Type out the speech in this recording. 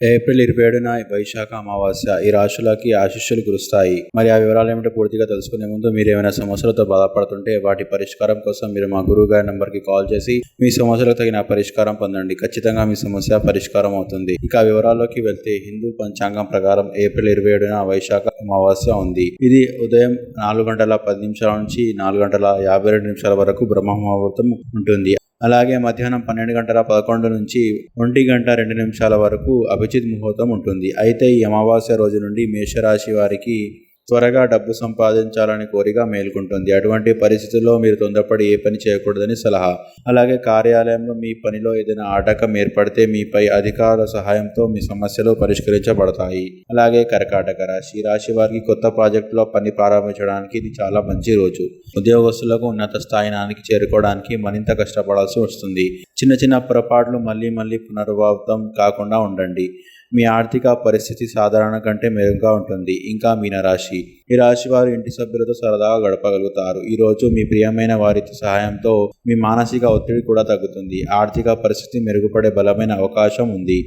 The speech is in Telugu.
ఏప్రిల్ ఇరవై ఏడున వైశాఖ అమావాస్య ఈ రాశులకి ఆశిష్యులు కురుస్తాయి. మరి ఆ వివరాలు ఏమిటో పూర్తిగా తెలుసుకునే ముందు మీరు ఏమైనా సమస్యలతో బాధపడుతుంటే వాటి పరిష్కారం కోసం మీరు మా గురువు గారి నంబర్కి కాల్ చేసి మీ సమస్యలకు తగిన పరిష్కారం పొందండి. ఖచ్చితంగా మీ సమస్య పరిష్కారం అవుతుంది. ఇక వివరాల్లోకి వెళ్తే హిందూ పంచాంగం ప్రకారం ఏప్రిల్ ఇరవై ఏడున వైశాఖ అమావాస్య ఉంది. ఇది ఉదయం నాలుగు గంటల పది నిమిషాల నుంచి నాలుగు గంటల యాభై రెండు నిమిషాల వరకు బ్రహ్మ ముహూర్తం ఉంటుంది. అలాగే మధ్యాహ్నం పన్నెండు గంటల పదకొండు నుంచి ఒంటి గంట రెండు నిమిషాల వరకు అభిజిత్ ముహూర్తం ఉంటుంది. అయితే ఈ అమావాస్య రోజు నుండి మేషరాశి వారికి త్వరగా డబ్బు సంపాదించాలని కోరిక మేల్కొంటుంది. అటువంటి పరిస్థితుల్లో మీరు తొందరపడి ఏ పని చేయకూడదని సలహా. అలాగే కార్యాలయంలో మీ పనిలో ఏదైనా ఆటకం ఏర్పడితే మీపై అధికారుల సహాయంతో మీ సమస్యలు పరిష్కరించబడతాయి. అలాగే కర్కాటక రాశి. రాశి వారికి కొత్త ప్రాజెక్టులో పని ప్రారంభించడానికి ఇది చాలా మంచి రోజు. ఉద్యోగస్తులకు ఉన్నత స్థాయినానికి చేరుకోవడానికి మరింత కష్టపడాల్సి వస్తుంది. చిన్న చిన్న పొరపాట్లు మళ్ళీ మళ్ళీ పునరావృతం కాకుండా ఉండండి. మీ ఆర్థిక పరిస్థితి సాధారణ కంటే మెరుగ్గా ఉంటుంది. ఇంకా మీనరాశి. ఈ రాశి వారు ఇంటి సభ్యులతో సరదాగా గడపగలుగుతారు. ఈ రోజు మీ ప్రియమైన వారి సహాయంతో మీ మానసిక ఒత్తిడి కూడా తగ్గుతుంది. ఆర్థిక పరిస్థితి మెరుగుపడే బలమైన అవకాశం ఉంది.